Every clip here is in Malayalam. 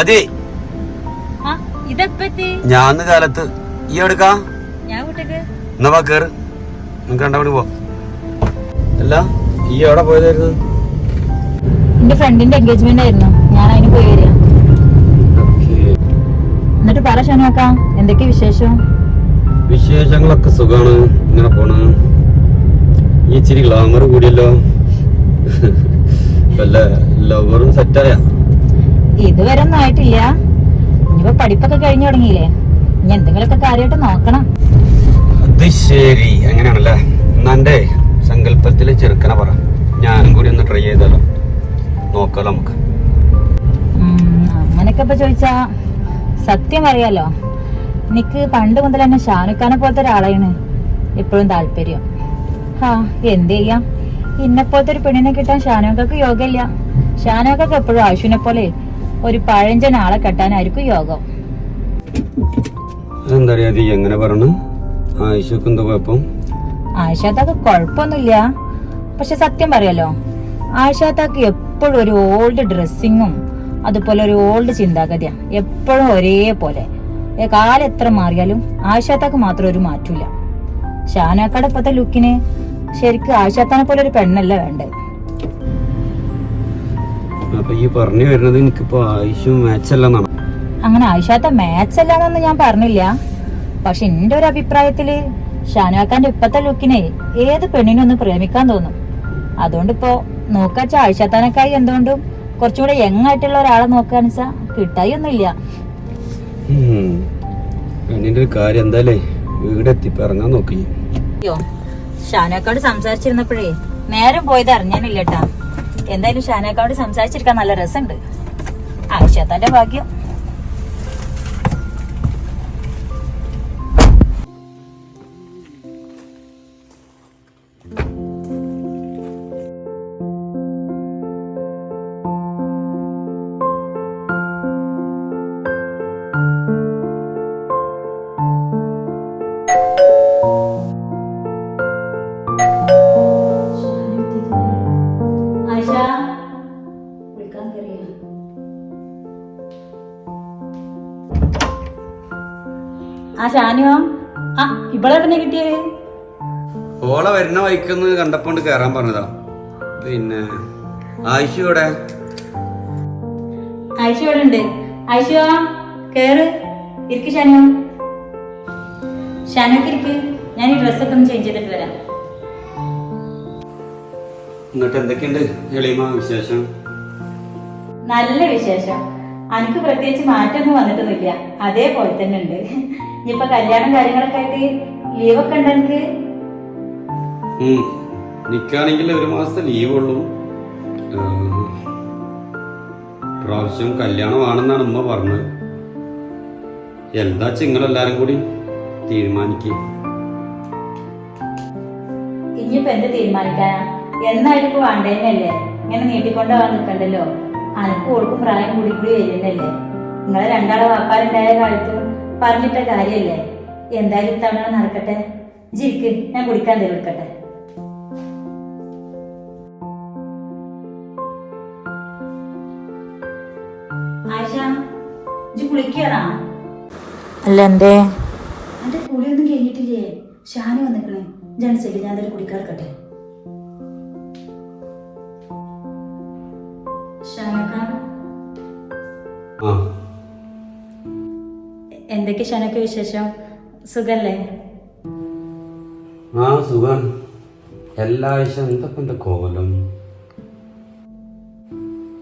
ആദ്യേ ഞാൻ കാലത്ത് ഈ എടുക്കാം എന്നാ വാ കേറ്. നമുക്ക് രണ്ടാമത് പോ അല്ല ഈ എവിടെ പോയതായിരുന്നു? എന്റെ ഫ്രണ്ടിന്റെ എൻഗേജ്മെന്റ് ആയിരുന്നു. ഞാൻ അതിന് പോയി വരിക. എന്നിട്ട് പറ ഷനുവാക്ക എന്തൊക്കെ വിശേഷം? വിശേഷങ്ങളൊക്കെ സുഖാണ്. ഇങ്ങനെ പോണ്. ഈ ഇച്ചിരി ഗ്ലാമർ കൂടിയല്ലോ. അല്ല ലവറും സെറ്റായ ഇതുവരെ ഒന്നും ആയിട്ടില്ല. ഇനിയിപ്പോ പഠിപ്പൊക്കെ കഴിഞ്ഞു തുടങ്ങിയില്ലേ? ഇനി എന്തെങ്കിലുമൊക്കെ കാര്യമായിട്ട് നോക്കണം. അത് ശരി. അങ്ങനെയാണല്ലേ? എന്നാ സങ്കല്പത്തിൽ ചെറുക്കനെ പറ. ഞാനും കൂടി ഒന്ന് ട്രൈ ചെയ്താലോ? നോക്കാലോ നമുക്ക്. അങ്ങനെയൊക്കെ ഇപ്പൊ ചോദിച്ചാ സത്യം അറിയാലോ നിക്ക് പണ്ട് മുതൽ തന്നെ ഷാനുഖാനെ പോലത്തെ ഒരാളാണ്. എപ്പോഴും താല്പര്യം. ആ എന്ത് ചെയ്യാം? ഇന്നെ പോലത്തെ ഒരു പെണ്ണിനെ കിട്ടാൻ ഷാനുഖക്ക് യോഗമില്ല ഷാനുഖക്ക് എപ്പോഴും ആശുവിനെ പോലെ ഒരു പഴഞ്ചൻ ആളെ കെട്ടാനായിരിക്കും യോഗം. എന്താ എങ്ങനെ പറഞ്ഞു ആയിഷക്ക് എന്താ കുഴപ്പം? ആയിഷാത്താക്ക് കുഴപ്പമൊന്നുമില്ല. പക്ഷെ സത്യം പറയല്ലോ ആയിഷാത്താക്ക് എപ്പോഴും ഒരു ഓൾഡ് ഡ്രസ്സിങ്ങും അതുപോലെ ഒരു ഓൾഡ് ചിന്താഗതിയാ. എപ്പോഴും ഒരേപോലെ. കാലം എത്ര മാറിയാലും ആയിഷാത്താക്ക് മാത്രം ഒരു മാറ്റൂല ഷാനാക്കാടെ ഇപ്പോഴത്തെ ലുക്കിന് ശരിക്കും ആയിഷാത്താനെ പോലെ ഒരു പെണ്ണല്ല വേണ്ടത്. അപ്പൊ ഈ പറഞ്ഞു വരുന്നത് എനിക്കിപ്പോ ആയിഷും മാച്ചല്ലെന്നാണ്. അങ്ങനെ ആയിഷാത്ത മാച്ച് അല്ലാന്നൊന്നും ഞാൻ പറഞ്ഞില്ല. പക്ഷെ എന്റെ ഒരു അഭിപ്രായത്തിൽ ഷാനുവാക്കാന്റെ ഇപ്പത്തെ ലുക്കിനെ ഏത് പെണ്ണിനും ഒന്ന് പ്രേമിക്കാൻ തോന്നും. അതുകൊണ്ട് ഇപ്പോ നോക്കാച്ച ആയിഷാത്താനക്കായി എന്തുകൊണ്ടും കുറച്ചുകൂടെ യങ് ആയിട്ടുള്ള ഒരാളെ നോക്കാന്ന് വെച്ചാ കിട്ടായി ഒന്നുമില്ല. പെണ്ണിന്റെ ഒരു കാര്യം എന്തായാലേ വീടെത്തി ഇറങ്ങാൻ നോക്കി. അയ്യോ ഷാനക്കാട് സംസാരിച്ചിരുന്നപ്പോഴേ നേരം പോയത് അറിഞ്ഞാനില്ല കേട്ടാ എന്തായാലും ഷാനക്കാട് സംസാരിച്ചിരിക്കാൻ നല്ല രസമുണ്ട്. ആയിഷാത്താന്റെ ഭാഗ്യം. ആ ഇവളെ പിന്നെ കിട്ടിയേ? ഓളെ വരുന്ന വൈക്കൊന്ന് കണ്ടപ്പോണ്ട് കേറാൻ പറഞ്ഞതാ. പിന്നെ ആയിഷു ഇവിടെ ആയിഷ ഇവിടെ ഉണ്ട്. ആയിഷ കേറ്. ഇരിക്ക് ഷാനു. ഷാനൊക്കെ ഇരിക്ക്. ഞാൻ ഈ ഡ്രസ്സൊക്കെ ഒന്ന് ചേഞ്ച് ചെയ്തിട്ട് വരാം. എന്നിട്ട് എന്തൊക്കെയുണ്ട് എളിമ വിശേഷം? നല്ല വിശേഷം. എനിക്ക് പ്രത്യേകിച്ച് മാറ്റമൊന്നും വന്നിട്ടൊന്നുമില്ല. അതേപോലെ തന്നെ ഉണ്ട്. ഇനിയിപ്പൊ കല്യാണം കാര്യങ്ങളൊക്കെ ആയിട്ട് ലീവൊക്കെ ഉണ്ട് എനിക്ക്. നിക്കാണെങ്കിൽ ഒരു മാസത്തെ ലീവ് ഉള്ളൂ. പ്രാവശ്യം കല്യാണമാണെന്നാണ് ഉമ്മ പറഞ്ഞത്. എന്താ നിങ്ങളെല്ലാരും കൂടി തീരുമാനിക്കും. ഇനിയിപ്പോ എന്ത് തീരുമാനിക്കാനാ? എന്നായിട്ട് ഇപ്പൊ വേണ്ടേന്നല്ലേ? ഇങ്ങനെ നീട്ടിക്കൊണ്ട് പോകാൻ നിൽക്കണ്ടല്ലോ അനക്കും ഓൾക്കും പ്രായം കൂടി കൂടി വരുന്നല്ലേ? നിങ്ങളെ രണ്ടാളെ വാപ്പാരുണ്ടായ കാലത്തും പറഞ്ഞിട്ട കാര്യല്ലേ? എന്തായാലും ഇത്തവണ നടക്കട്ടെ. ജിക്ക് ഞാൻ കുടിക്കാൻ തീർക്കട്ടെ ആയിഷ ജി കുളിക്കണോ? അല്ല എന്തേ? എന്റെ കുളിയൊന്നും കഴിഞ്ഞിട്ടില്ലേ? ഷാനി വന്നിക്കണേ. ജനിച്ചില്ല ഞാൻ എന്തായാലും കുടിക്കാർക്കട്ടെ ഷാനക്ക എന്തൊക്കെ ഷാനക്ക വിശേഷം? സുഖല്ലേ? ആ സുഖം. എല്ലാ ആഴ്ച എന്തൊക്കെ എന്റെ കോലം?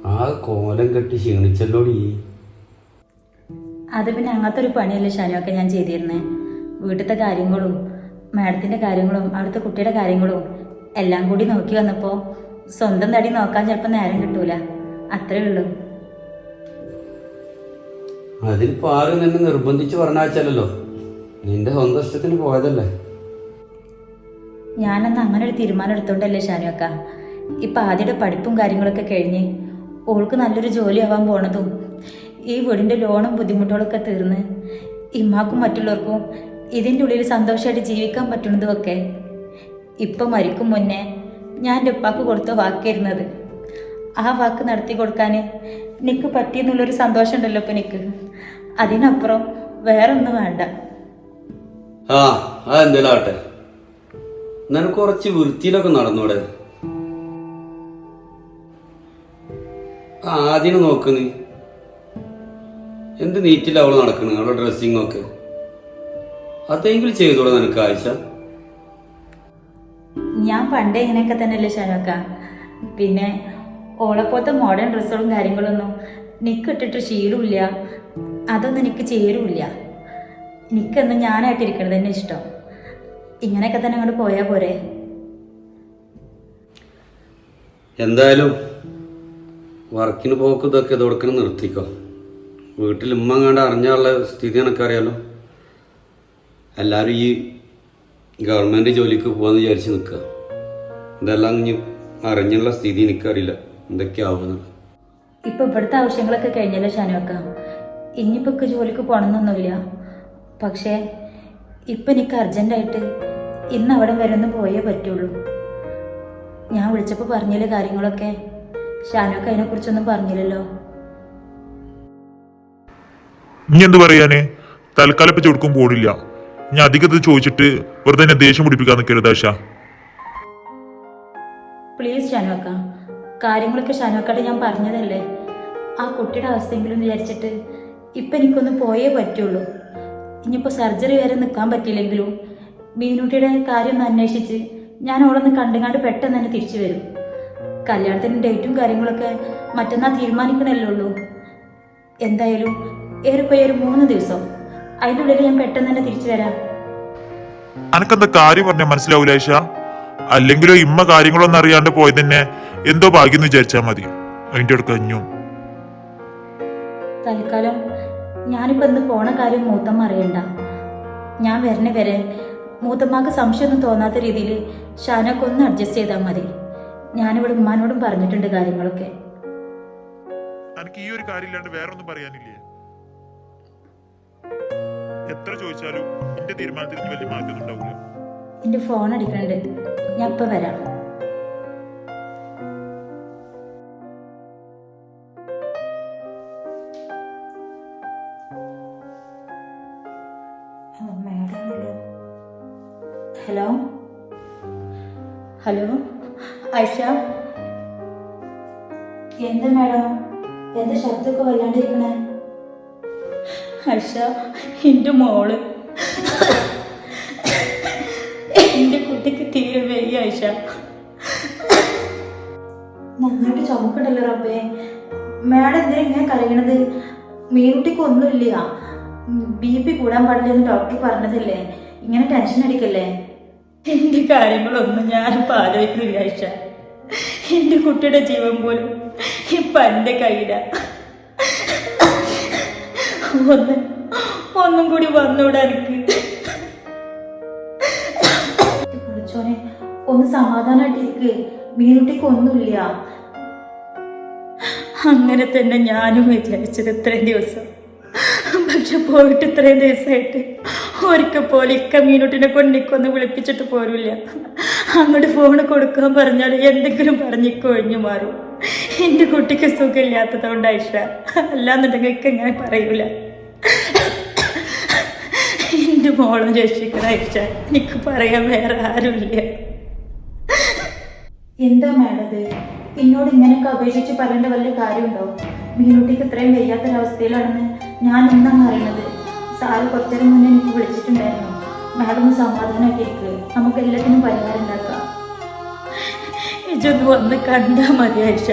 ആ കോലം കെട്ടി ക്ഷീണിച്ചല്ലോ അത് പിന്നെ അങ്ങനത്തെ ഒരു പണിയല്ലേ ഷാനുവൊക്കെ ഞാൻ ചെയ്തിരുന്നേ? വീട്ടിലത്തെ കാര്യങ്ങളും മാഡത്തിന്റെ കാര്യങ്ങളും അവിടുത്തെ കുട്ടിയുടെ കാര്യങ്ങളും എല്ലാം കൂടി നോക്കി വന്നപ്പോൾ സ്വന്തം തടി നോക്കാൻ ചിലപ്പോൾ നേരം കിട്ടൂല. അത്രേ ഉള്ളൂ. അതിനിപ്പോ ആരും നിന്നെ നിർബന്ധിച്ച് പറഞ്ഞാച്ചല്ലോ നിന്റെ സ്വന്തം പോയതല്ലേ. ഞാനന്ന് അങ്ങനെ ഒരു തീരുമാനം എടുത്തോണ്ടല്ലേ ഷാനുവക്ക ഇപ്പം ആദ്യയുടെ പഠിപ്പും കാര്യങ്ങളൊക്കെ കഴിഞ്ഞ് ഓൾക്ക് നല്ലൊരു ജോലി ആവാൻ പോണതും ഈ വീടിന്റെ ലോണും ബുദ്ധിമുട്ടുകളൊക്കെ തീർന്ന് ഇമ്മാക്കും മറ്റുള്ളവർക്കും ഇതിന്റെ ഉള്ളിൽ സന്തോഷമായിട്ട് ജീവിക്കാൻ പറ്റുന്നതും ഒക്കെ. ഇപ്പം മരിക്കും മുന്നേ ഞാൻ എന്റെ ഉപ്പാക്ക് കൊടുത്ത വാക്കിയിരുന്നത് ആ വാക്ക് നടത്തി കൊടുക്കാൻ നിക്ക് പറ്റിയെന്നുള്ളൊരു സന്തോഷം ഉണ്ടല്ലോ ഇപ്പൊ നിക്ക് അതിനപ്പുറം വേറൊന്നും വേണ്ട. ആ ആട്ടെ നിനക്ക് കുറച്ച് വൃത്തിയിലൊക്കെ നടന്നൂടെ. ആദ്യം നോക്ക് നീ. എന്ത് നീറ്റില്ല അവൾ നടക്കണ് അവളുടെ ഡ്രസ്സിംഗ് ഒക്കെ? അതെങ്കിലും ചെയ്തോളൂ നിനക്ക് ആഴ്ച ഞാൻ പണ്ടേ ഇങ്ങനെയൊക്കെ തന്നെയല്ലേ ഷാനോക്ക. പിന്നെ ഓളെപ്പോലത്തെ മോഡേൺ ഡ്രസ്സുകളും കാര്യങ്ങളൊന്നും നിക്ക് ഇട്ടിട്ട് ശീലമില്ല അതൊന്നും എനിക്ക് ചേരുമില്ല നിക്കെന്നും ഞാനായിട്ടിരിക്കണത് തന്നെ ഇഷ്ടം. ഇങ്ങനെയൊക്കെ തന്നെ അങ്ങോട്ട് പോയാൽ പോരെ. എന്തായാലും വർക്കിന് പോക്ക് ഇതൊക്കെ ഇതോടക്കനെ നിർത്തിക്കോ. വീട്ടിൽ ഉമ്മ കണ്ട് അറിഞ്ഞാലുള്ള സ്ഥിതി എനിക്കറിയാലോ. എല്ലാവരും ഈ ഗവൺമെന്റ് ജോലിക്ക് പോകാമെന്ന് വിചാരിച്ച് നിൽക്കുക ഇതെല്ലാം ഇനി അറിഞ്ഞുള്ള സ്ഥിതി എനിക്കറിയില്ല. എന്തൊക്കെയാവുന്നത് ഇപ്പൊ ഇവിടുത്തെ ആവശ്യങ്ങളൊക്കെ കഴിഞ്ഞല്ലോ ഷാനുവക്ക. ഇനിയിപ്പോ ജോലിക്ക് പോകണമെന്നൊന്നുമില്ല പക്ഷേ ഇപ്പൊ എനിക്ക് അർജന്റായിട്ട് ഇന്ന് അവിടെ വരെ ഒന്ന് പോയേ പറ്റുള്ളൂ. ഞാൻ വിളിച്ചപ്പോൾ പറഞ്ഞില്ല കാര്യങ്ങളൊക്കെ? ഷാനൊക്കെ അതിനെ കുറിച്ചൊന്നും പറഞ്ഞില്ലല്ലോ. ഇനി എന്ത് പറയാന്? തൽക്കാലം ഇപ്പൊ ചുടുക്കും പോടില്ല ഞാൻ അധികം ചോദിച്ചിട്ട് വെറുതെ എന്നെ ദേഷ്യം പിടിപ്പിക്കാൻ നിൽക്കരുത് ആശ. പ്ലീസ് ഷാനോക്ക കാര്യങ്ങളൊക്കെ ഷാനോക്കാട്ട് ഞാൻ പറഞ്ഞതല്ലേ? ആ കുട്ടിയുടെ അവസ്ഥയെങ്കിലും വിചാരിച്ചിട്ട് ഇപ്പം എനിക്കൊന്ന് പോയേ പറ്റുള്ളൂ. ഇനിയിപ്പോൾ സർജറി വരെ നിൽക്കാൻ പറ്റിയില്ലെങ്കിലും മീനുട്ടിയുടെ കാര്യം ഒന്ന് അന്വേഷിച്ച് ഞാൻ അവളൊന്ന് കണ്ടുകാണ്ട് പെട്ടെന്ന് തന്നെ തിരിച്ചു വരും. കല്യാണത്തിന് ഡേറ്റും കാര്യങ്ങളൊക്കെ മറ്റന്നാൾ തീരുമാനിക്കണല്ലോ ഉള്ളൂ. എന്തായാലും ഏറെപ്പോയ ഒരു മൂന്ന് ദിവസം. അതിന്റെ ഉള്ളിൽ ഞാൻ പെട്ടെന്ന് തന്നെ തിരിച്ചു വരാം. അനക്കെന്താ കാര്യം പറഞ്ഞാൽ മനസ്സിലാവൂല ആശ അല്ലെങ്കിലോ ഇമ്മ കാര്യങ്ങളൊന്നും അറിയാണ്ട് പോയത് തന്നെ എന്തോ ഭാഗ്യം വിചാരിച്ചാ വിചാരിച്ചാൽ മതി. അതിന്റെ അടുത്ത് കഞ്ഞും തൽക്കാലം ഞാനിപ്പോ ഇന്ന് പോണ കാര്യം മൂത്തമ്മ അറിയണ്ട. ഞാൻ വരണ വരെ മൂത്തമ്മക്ക് സംശയമൊന്നും തോന്നാത്ത രീതിയിൽ ഷാനൊക്കെ ഒന്ന് അഡ്ജസ്റ്റ് ചെയ്താൽ മതി. ഞാനിവിടെ ഉമ്മാനോടും പറഞ്ഞിട്ടുണ്ട് കാര്യങ്ങളൊക്കെ. എനിക്ക് ഈ ഒരു കാര്യം ഇല്ലാണ്ട് വേറെ ഒന്നും പറയാനില്ലേ? എത്ര ചോദിച്ചാലും എന്റെ തീരുമാനത്തിൽ വലിയ മാറ്റമൊന്നും ഉണ്ടാവില്ല എന്റെ ഫോൺ അടിക്കണുണ്ട്. ഞാൻ ഇപ്പം വരാം. Hello hello? ഐഷ എന്താ മാഡം? എന്താ ശബ്ദമൊക്കെ വല്ലാണ്ടിരിക്കണേ? ഐഷ എന്റെ മോൾ. ആയിഷ നന്നായിട്ട് ചുമക്കണ്ടല്ലോ റബ്ബേ. മാഡം എന്തിനാ ഇങ്ങനെ കരയണത്? മീൻകുട്ടിക്ക് ഒന്നുമില്ല. ബി പി കൂടാൻ പാടില്ല എന്ന് ഡോക്ടർ പറഞ്ഞതല്ലേ? ഇങ്ങനെ ടെൻഷൻ അടിക്കല്ലേ? എന്റെ കാര്യങ്ങളൊന്നും ഞാനിപ്പോ ആലോചിക്കുന്നില്ല ഐഷ എന്റെ കുട്ടിയുടെ ജീവൻ പോലും ഇപ്പൊ എന്റെ കയ്യില. ഒന്ന് ഒന്നും കൂടി വന്നൂടാ എനിക്ക്. ഒന്ന് സമാധാനമായിട്ടിരിക്ക് മീനുട്ടിക്ക് ഒന്നുമില്ല അങ്ങനെ തന്നെ ഞാനും വിചാരിച്ചത് ഇത്രയും ദിവസം. പക്ഷെ പോയിട്ട് ഇത്രയും ദിവസമായിട്ട് ഒരിക്കൽ പോലെ ഇക്ക മീനുട്ടിനെ കൊണ്ട് നിക്കൊന്ന് വിളിപ്പിച്ചിട്ട് പോരില്ല. അങ്ങോട്ട് ഫോൺ കൊടുക്കാൻ പറഞ്ഞാൽ എന്തെങ്കിലും പറഞ്ഞിക്ക് ഒഴിഞ്ഞു മാറും. എന്റെ കുട്ടിക്ക് സുഖമില്ലാത്തതുകൊണ്ട് ഐഷ അല്ലാന്നുണ്ടെങ്കിൽ ഇക്ക ഇങ്ങനെ പറയൂല. എന്റെ മോളെ രക്ഷിക്കണ ഐഷ എനിക്ക് പറയാൻ വേറെ ആരുമില്ല. എന്താ വേണ്ടത് എന്നോട് ഇങ്ങനെയൊക്കെ അപേക്ഷിച്ച് പറയേണ്ട വല്ല കാര്യമുണ്ടോ? മീനുട്ടിക്ക് ഇത്രയും വയ്യാത്തൊരവസ്ഥയിലാണെന്ന് ഞാൻ ഇന്നാണ് അറിയണത്. സാറ് കുറച്ചേരം മുന്നേ എനിക്ക് വിളിച്ചിട്ടുണ്ടായിരുന്നു. മാഡം ഒന്ന് ഇരിക്കുക നമുക്ക് എല്ലാത്തിനും പരിഹാരം ഉണ്ടാക്കാം. ഇജൊന്ന് വന്ന് കണ്ടാൽ മതി ആയിഷ.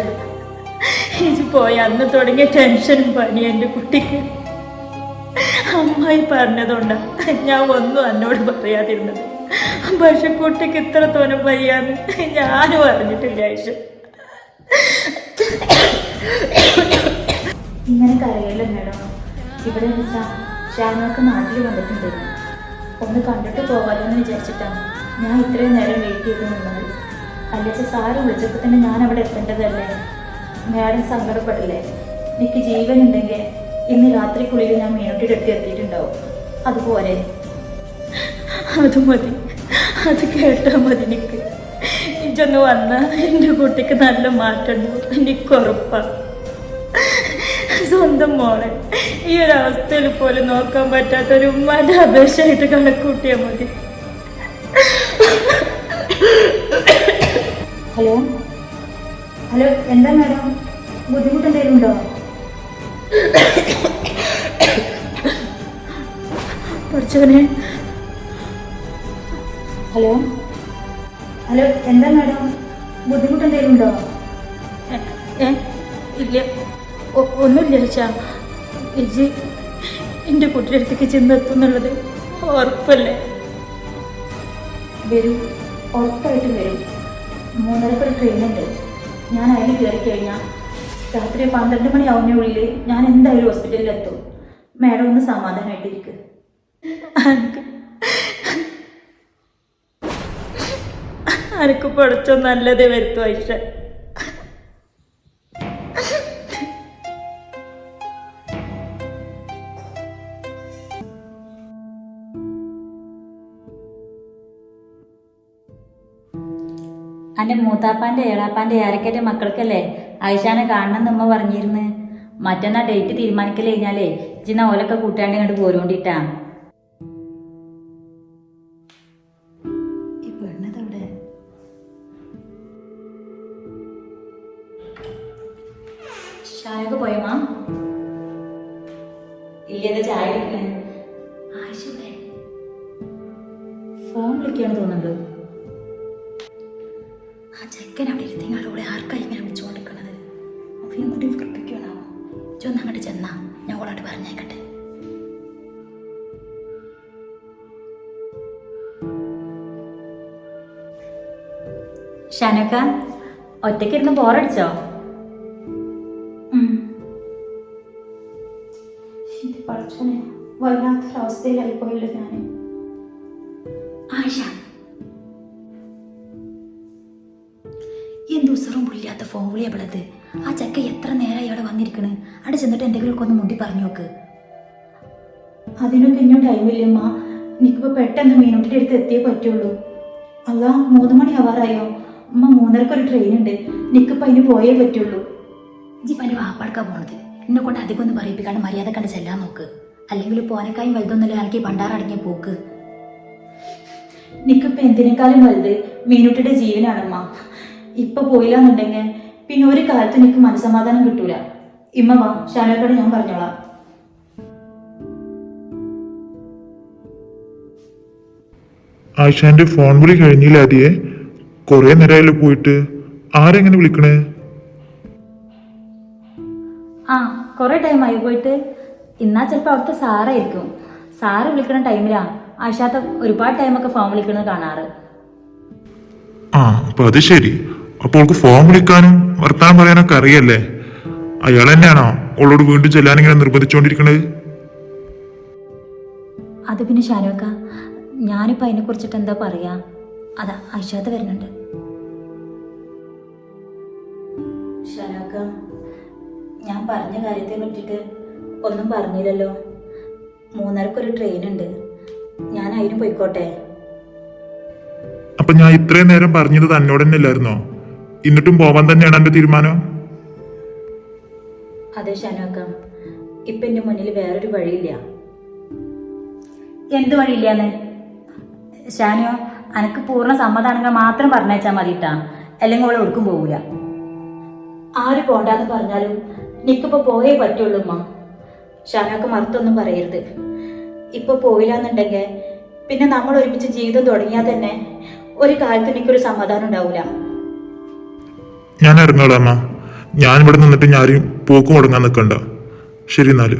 ഇജ് പോയ അന്ന് തുടങ്ങിയ ടെൻഷനും പണി എന്റെ കുട്ടിക്ക്. അമ്മായി പറഞ്ഞതുകൊണ്ടാണ് ഞാൻ ഒന്നും എന്നോട് പറയാതിരുന്നത്. പക്ഷെ കുട്ടിക്ക് ഇത്ര തോനെ വയ്യാന്ന് ഞാനും അറിഞ്ഞിട്ടില്ല ആയിഷ ഇങ്ങനെ കരയല്ല മേഡം ഇവിടെ വെച്ചാ ഷാനൊക്കെ നാട്ടിൽ വന്നിട്ടുണ്ടായിരുന്നു. ഒന്ന് കണ്ടിട്ട് പോകാമെന്ന് വിചാരിച്ചിട്ടാണ് ഞാൻ ഇത്രയും നേരം വെയിറ്റ് ചെയ്ത് നിന്നത്. അല്ലെങ്കിൽ സാറ് വിളിച്ചപ്പോൾ തന്നെ ഞാൻ അവിടെ എത്തേണ്ടതല്ലേ? മാഡം സങ്കടപ്പെടില്ലേ? എനിക്ക് ജീവൻ ഉണ്ടെങ്കിൽ ഇന്ന് രാത്രിക്കുള്ളിൽ ഞാൻ മീനോട്ടിയുടെ അടുത്ത് അതുപോലെ അത് മതി. അത് കേട്ടാൽ മതി എനിക്ക് ഇജൊന്ന് വന്ന എന്റെ കുട്ടിക്ക് നല്ല മാറ്റമുണ്ടാവും എനിക്ക് ഉറപ്പാണ് സ്വന്തം മോളെ. ഈ ഒരു അവസ്ഥയിൽ പോലും നോക്കാൻ പറ്റാത്ത ഒരു ഉമ്മാന്റെ അപേക്ഷയായിട്ട് കണക്കൂട്ടിയാൽ മതി. ഹലോ? ഹലോ എന്താ മാഡം? ബുദ്ധിമുട്ട് എന്തെങ്കിലും ഉണ്ടോ? പഠിച്ചവനെ ഹലോ? ഹലോ എന്താ മാഡം? ബുദ്ധിമുട്ട് എന്തെങ്കിലും ഉണ്ടോ ഏ, ഇല്ല. ഒന്നും ഒന്നുമില്ല ചേച്ചാ ഇജി എന്റെ കുട്ടിയുടെ അടുത്തേക്ക് ചെന്നെത്തുന്നുള്ളത് ഉറപ്പല്ലേ? വരും ഉറപ്പായിട്ടും വരും. മൂന്നരക്കൊരു ട്രെയിനുണ്ട്. ഞാൻ അതിൽ കയറി കഴിഞ്ഞാൽ രാത്രി പന്ത്രണ്ട് മണിയാവുന്നതിനുള്ളിൽ ഞാൻ എന്തായാലും ഹോസ്പിറ്റലിൽ എത്തും മാഡം ഒന്ന് സമാധാനമായിട്ടിരിക്കും അനക്ക് പഠിച്ചോ നല്ലതേ വരുത്തു ഐഷ അന്റെ മൂത്താപ്പാന്റെ ഏഴാപ്പാന്റെ ഏറക്കേറ്റ മക്കൾക്കല്ലേ ആയിഷാനെ കാണണം ഉമ്മ പറഞ്ഞിരുന്നു? മറ്റന്നാ ഡേറ്റ് തീരുമാനിക്കൽ കഴിഞ്ഞാലേ ഇച്ചിന്ന ഓലൊക്കെ കൂട്ടാണ്ട് ഇങ്ങോട്ട് പോരോണ്ടിട്ടാ ഷാനൊക്കെ പോയമാ ഇല്ലെന്ന് ചായ ഫോൺ വിളിക്കാണ് തോന്നുന്നുണ്ട്. ആ ചെക്കൻ അവിടെ ഇരുത്തിങ്ങാളൂടെ ആർക്കാ ഇങ്ങനെ വിളിച്ചുകൊണ്ടിരിക്കണത് കൂടി വിറപ്പിക്കണാവോ ചൊന്ന് അങ്ങോട്ട് ചെന്നാ. ഞാൻ ഓളോട് പറഞ്ഞേക്കട്ടെ. ഷാനക്ക ഒറ്റയ്ക്കിരുന്ന് ബോറടിച്ചോ പഠിച്ചോനെ വല്ലാത്തൊരവസ്ഥയിലായി പോയല്ലോ ഞാൻ ആയിഷ എന്ത് ഉസറും പുല്ലാത്ത ഫോൺ വിളി അവളത്. ആ ചക്ക എത്ര നേരമായി അവിടെ വന്നിരിക്കണ്. അവിടെ ചെന്നിട്ട് എന്തെങ്കിലുമൊക്കെ ഒന്ന് മുണ്ടി പറഞ്ഞു നോക്ക്. അതിനൊക്കെ ഇനിയും ടൈമില്ലമ്മ എനിക്കിപ്പോ പെട്ടെന്ന് മീനൂട്ടിന്റെ അടുത്ത് എത്തിയേ പറ്റുള്ളൂ. അല്ല മൂന്ന് മണി ആവാറായോ? അമ്മ മൂന്നരക്കൊരു ട്രെയിൻ ഉണ്ട്. നിക്കിപ്പോ അതിന് പോയേ പറ്റുള്ളൂ. ഇജിപ്പ എന്റെ വാപ്പാടക്കാ പോണത്. എന്നെ കൊണ്ട് അധികം ഒന്നും പറയിപ്പിക്കാണ്ട് മര്യാദ കണ്ട് ചെല്ലാൻ നോക്ക്. അല്ലെങ്കിൽ പോനക്കായും വലുതൊന്നുമില്ല എനിക്ക് പണ്ടാറടങ്ങിയ പോക്ക്. നിക്കിപ്പോ എന്തിനേക്കാളും വലുത്? മീനുട്ടിയുടെ ജീവനാണമ്മ. ഇപ്പൊ പോയില്ലാന്നുണ്ടെങ്കിൽ പിന്നെ ഒരു കാലത്ത് നിനക്ക് മനസമാധാനം കിട്ടൂല. ഇമ്മ വാ ഷാനോക്കോട് ഞാൻ പറഞ്ഞോളാം. ആയിഷാന്റെ ഫോൺ വിളി കഴിഞ്ഞില്ല ആദ്യേ കുറെ നേരമായല്ലോ പോയിട്ട്. ആരെങ്ങനെ വിളിക്കണേ? ആ കുറേ ടൈം ആയി പോയിട്ട്. ഇന്നാ ചിലപ്പോൾ അവിടുത്തെ സാറായിരിക്കും സാറ് വിളിക്കുന്ന ടൈമിലാ ആശാത്ത ഒരുപാട് ടൈമൊക്കെ ഫോൺ വിളിക്കുന്നത് കാണാറ്. ആ അപ്പൊ അത് ശരി. അപ്പൊ അവൾക്ക് ഫോൺ വിളിക്കാനും വർത്താനം പറയാനൊക്കെ അറിയല്ലേ? അയാൾ തന്നെയാണോ അവളോട് വീണ്ടും ചെല്ലാൻ ഇങ്ങനെ നിർബന്ധിച്ചുകൊണ്ടിരിക്കണത് അത് പിന്നെ ഷാനോക്ക ഞാനിപ്പോൾ അതിനെ കുറിച്ചിട്ട് എന്താ പറയാ? അതാ ആശാത്ത വരുന്നുണ്ട്. ഷാനോക്ക ഞാൻ പറഞ്ഞ കാര്യത്തെ പറ്റിയിട്ട് ഒന്നും പറഞ്ഞില്ലല്ലോ. മൂന്നരക്കൊരു ട്രെയിൻ ഉണ്ട് ഞാൻ അതിന് പോയിക്കോട്ടെ. അപ്പൊ ഞാൻ ഇത്രയും നേരം പറഞ്ഞത് തന്നോട് തന്നെ അല്ലായിരുന്നോ എന്നിട്ടും പോവാൻ തന്നെയാണ് എന്റെ തീരുമാനം? അതെ ഷാനോക്ക ഇപ്പൊ എന്റെ മുന്നിൽ വേറൊരു വഴിയില്ല. എന്ത് വഴിയില്ലാന്ന്? ഷാനോ അനക്ക് പൂർണ സമ്മതാണെങ്കിൽ മാത്രം പറഞ്ഞയച്ചാൽ മതിട്ടാ. അല്ലെങ്കിൽ അവളെ ഒടുക്കും പോകൂല ആര് പോണ്ടാന്ന് പറഞ്ഞാലും നിക്കിപ്പോ പോയേ പറ്റുള്ളൂ ഉമ്മ. ഷാനാക്ക് മറുത്തൊന്നും പറയരുത്. ഇപ്പൊ പോയില്ലാന്നുണ്ടെങ്കിൽ പിന്നെ നമ്മൾ ഒരുമിച്ച് ജീവിതം തുടങ്ങിയാൽ തന്നെ ഒരു കാലത്ത് എനിക്കൊരു സമാധാനം ഉണ്ടാവൂല. ഞാൻ ഇറങ്ങാളാ അമ്മ ഞാൻ ഇവിടെ നിന്നിട്ട് ഞാനും പോക്കും മുടങ്ങാൻ നിൽക്കണ്ട ശരി എന്നാൽ.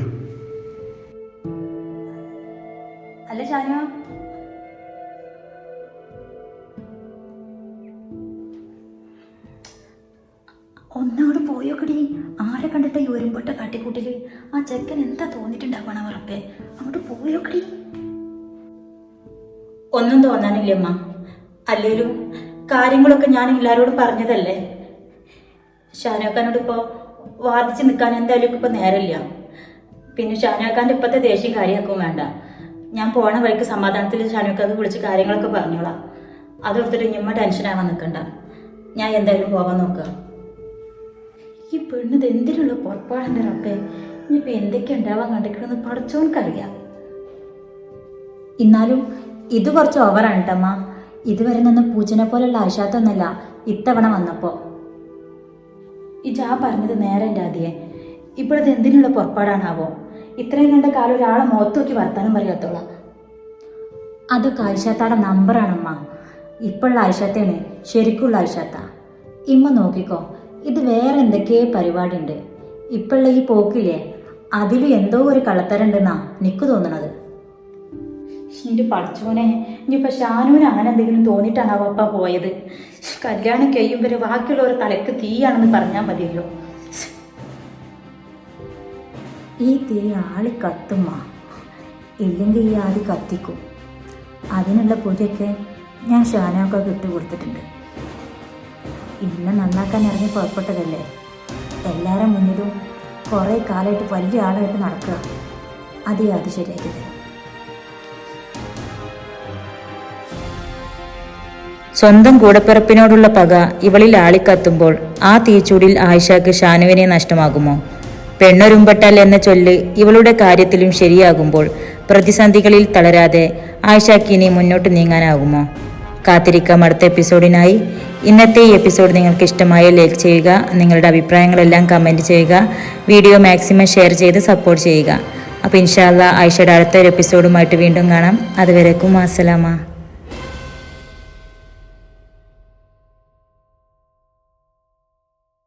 ഒന്നോട് പോയോക്കടി. ആരെ കണ്ടിട്ട് ഈ ഒരുമ്പൊട്ട കാട്ടിക്കൂട്ടിൽ? ആ ചെക്കൻ എന്താ തോന്നിട്ടുണ്ടാവണ ഉറപ്പേ? അങ്ങോട്ട് പോയോക്കടി. ഒന്നും തോന്നാനില്ലമ്മ. അല്ലേലും കാര്യങ്ങളൊക്കെ ഞാൻ എല്ലാരോടും പറഞ്ഞതല്ലേ? ഷാനോക്കാനോട് ഇപ്പോൾ വാദിച്ചു നിൽക്കാൻ എന്തായാലും ഇപ്പൊ നേരമില്ല. പിന്നെ ഷാനോക്കാന്റെ ഇപ്പത്തെ ദേഷ്യം കാര്യമാക്കും വേണ്ട. ഞാൻ പോണ വഴിക്ക് സമാധാനത്തിൽ ഷാനോക്കാക്ക് വിളിച്ച് കാര്യങ്ങളൊക്കെ പറഞ്ഞോളാം. അതോർത്തിട്ട് ഇനിയമ്മ ടെൻഷൻ ആവാൻ നിൽക്കണ്ട ഞാൻ എന്തായാലും പോവാൻ നോക്കുക ഈ പെണ്ണിത് എന്തിനുള്ള പുറപ്പാടിന്റെ റബ്ബേ? ഇനിയിപ്പോൾ എന്തൊക്കെ ഉണ്ടാവാൻ കണ്ടിക്കണമെന്ന് പഠിച്ചോൻക്കറിയാം. എന്നാലും ഇത് കുറച്ച് ഓവറാണ് കേട്ടമ്മ ഇതുവരെ നിന്ന് പൂജനെ പോലുള്ള ആശാത്തൊന്നല്ല ഇത്തവണ വന്നപ്പോൾ ഇജാ പറഞ്ഞത് നേരെ രാതിയെ ഇപ്പോഴത് എന്തിനുള്ള പുറപ്പാടാണാവോ? ഇത്രയും കണ്ട കാലം ഒരാളെ മുഖത്ത് നോക്കി വർത്താനം പറയാത്തോളാം. അതൊക്കെ ആയിഷാത്താടെ നമ്പറാണമ്മ ഇപ്പോഴുള്ള ആയിഷാത്തയാണ് ശരിക്കുള്ള ആയിഷാത്ത ഇമ്മ നോക്കിക്കോ. ഇത് വേറെ എന്തൊക്കെയോ പരിപാടി ഉണ്ട് ഇപ്പോഴുള്ള ഈ പോക്കില്ലേ അതിലും എന്തോ ഒരു കള്ളത്തരുണ്ടെന്നാ നിക്ക് തോന്നണത്. എന്റെ പഠിച്ചോനെ ഇനിയിപ്പോൾ ഷാനൂന് അങ്ങനെ എന്തെങ്കിലും തോന്നിട്ടാണ് അപ്പ പോയത്? കല്യാണം കഴിയുമ്പോൾ ബാക്കിയുള്ളവർ തലക്ക് തീയാണെന്ന് പറഞ്ഞാൽ മതിയല്ലോ. ഈ തീ ആളി കത്തുമ്മ ഇല്ലെങ്കിൽ ഈ ആളി കത്തിക്കും. അതിനുള്ള പൂജയൊക്കെ ഞാൻ ഷാനൊക്കെ ഇട്ട് കൊടുത്തിട്ടുണ്ട്. ഇന്നെ നന്നാക്കാൻ ഇറങ്ങി പുറപ്പെട്ടതല്ലേ? എല്ലാവരും മുന്നിലും കുറേ കാലമായിട്ട് വലിയ ആളായിട്ട് നടക്കുക. അത് അത് ശരിയാക്കി തരും സ്വന്തം കൂടപ്പിറപ്പിനോടുള്ള പക ഇവളിൽ ആളിക്കത്തുമ്പോൾ ആ തീച്ചൂടിൽ ആയിഷക്ക് ഷാനുവിനെ നഷ്ടമാകുമോ? പെണ്ണൊരുമ്പട്ടാൽ എന്ന ചൊല്ല് ഇവളുടെ കാര്യത്തിലും ശരിയാകുമ്പോൾ പ്രതിസന്ധികളിൽ തളരാതെ ആയിഷക്കിനി മുന്നോട്ട് നീങ്ങാനാകുമോ? കാത്തിരിക്കാം. അടുത്ത എപ്പിസോഡിനായി ഇന്നത്തെ ഈ എപ്പിസോഡ് നിങ്ങൾക്ക് ഇഷ്ടമായ ലൈക്ക് ചെയ്യുക നിങ്ങളുടെ അഭിപ്രായങ്ങളെല്ലാം കമന്റ് ചെയ്യുക വീഡിയോ മാക്സിമം ഷെയർ ചെയ്ത് സപ്പോർട്ട് ചെയ്യുക. അപ്പോൾ ഇൻഷാല്ല ആയിഷയുടെ അടുത്തൊരു എപ്പിസോഡുമായിട്ട് വീണ്ടും കാണാം. അതുവരേക്കും അസ്സലാമ